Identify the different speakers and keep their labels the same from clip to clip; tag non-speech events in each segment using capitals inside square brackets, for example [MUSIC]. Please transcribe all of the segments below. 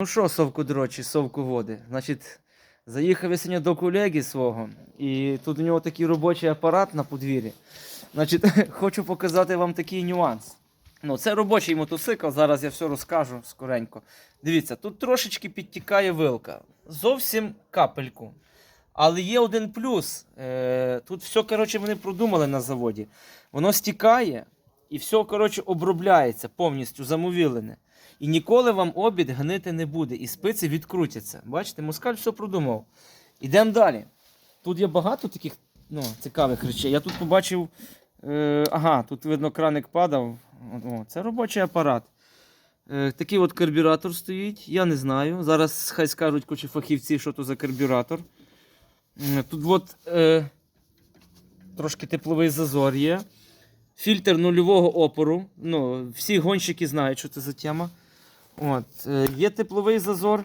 Speaker 1: Ну що, совку дрочі, совку води. Значить, заїхав я сьогодні до колеги свого, і тут у нього такий робочий апарат на подвір'ї. Значить, [LAUGHS] хочу показати вам такий нюанс. Ну, це робочий мотоцикл, зараз я все розкажу скоренько. Дивіться, тут трошечки підтікає вилка. Зовсім капельку. Але є один плюс. Е, тут все, коротше, вони продумали на заводі. Воно стікає і все, коротше, обробляється повністю замовілене. І ніколи вам обід гнити не буде, і спиці відкрутяться. Бачите, москаль все продумав. Ідемо далі. Тут є багато таких ну, цікавих речей. Я тут побачив. Е, ага, тут видно, краник падав. О, це робочий апарат. Е, такий от карбюратор стоїть. Я не знаю. Зараз хай скажуть кучі фахівці, що то за карбюратор. М, Тут от, е, трошки тепловий зазор є. Фільтр нульового опору. Ну, всі гонщики знають, що це за тема. От, е, є тепловий зазор.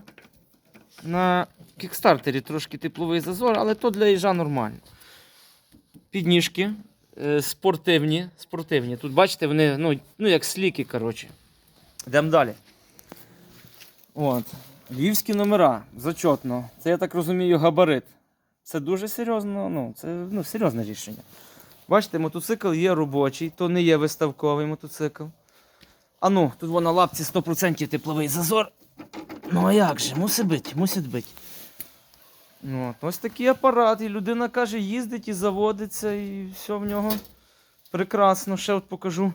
Speaker 1: На кікстартері трошки тепловий зазор, але то для їжа нормально. Підніжки е, спортивні. спортивні. Тут бачите, вони ну, ну як сліки, коротше. Йдемо далі. От. Львівські номера. Зачетно. Це, я так розумію, габарит. Це дуже серйозно, ну, це ну, серйозне рішення. Бачите, мотоцикл є робочий, то не є виставковий мотоцикл. А ну, тут вона на лапці 100% тепловий зазор. Ну а як же, мусить бути, мусить бути. Ну, от, ось такий апарат, і людина каже, їздить і заводиться, і все в нього прекрасно. Ще от покажу.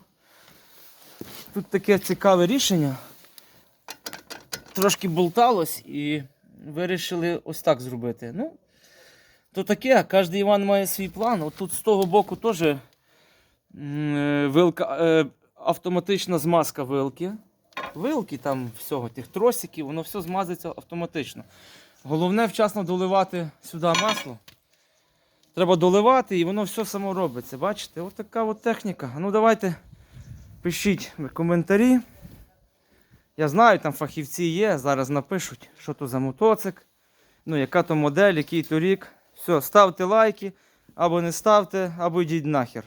Speaker 1: Тут таке цікаве рішення. Трошки болталось і вирішили ось так зробити. Ну, то таке, кожен Іван має свій план. От тут з того боку теж е, вилка, е, автоматична змазка вилки. Вилки там всього, тих тросиків, воно все змазиться автоматично. Головне вчасно доливати сюди масло. Треба доливати і воно все само робиться. Бачите? Ось така от техніка. Ну давайте пишіть коментарі. Я знаю, там фахівці є, зараз напишуть, що то за мотоцик, ну, яка то модель, який то рік. Все, ставте лайки, або не ставте, або йдіть нахер.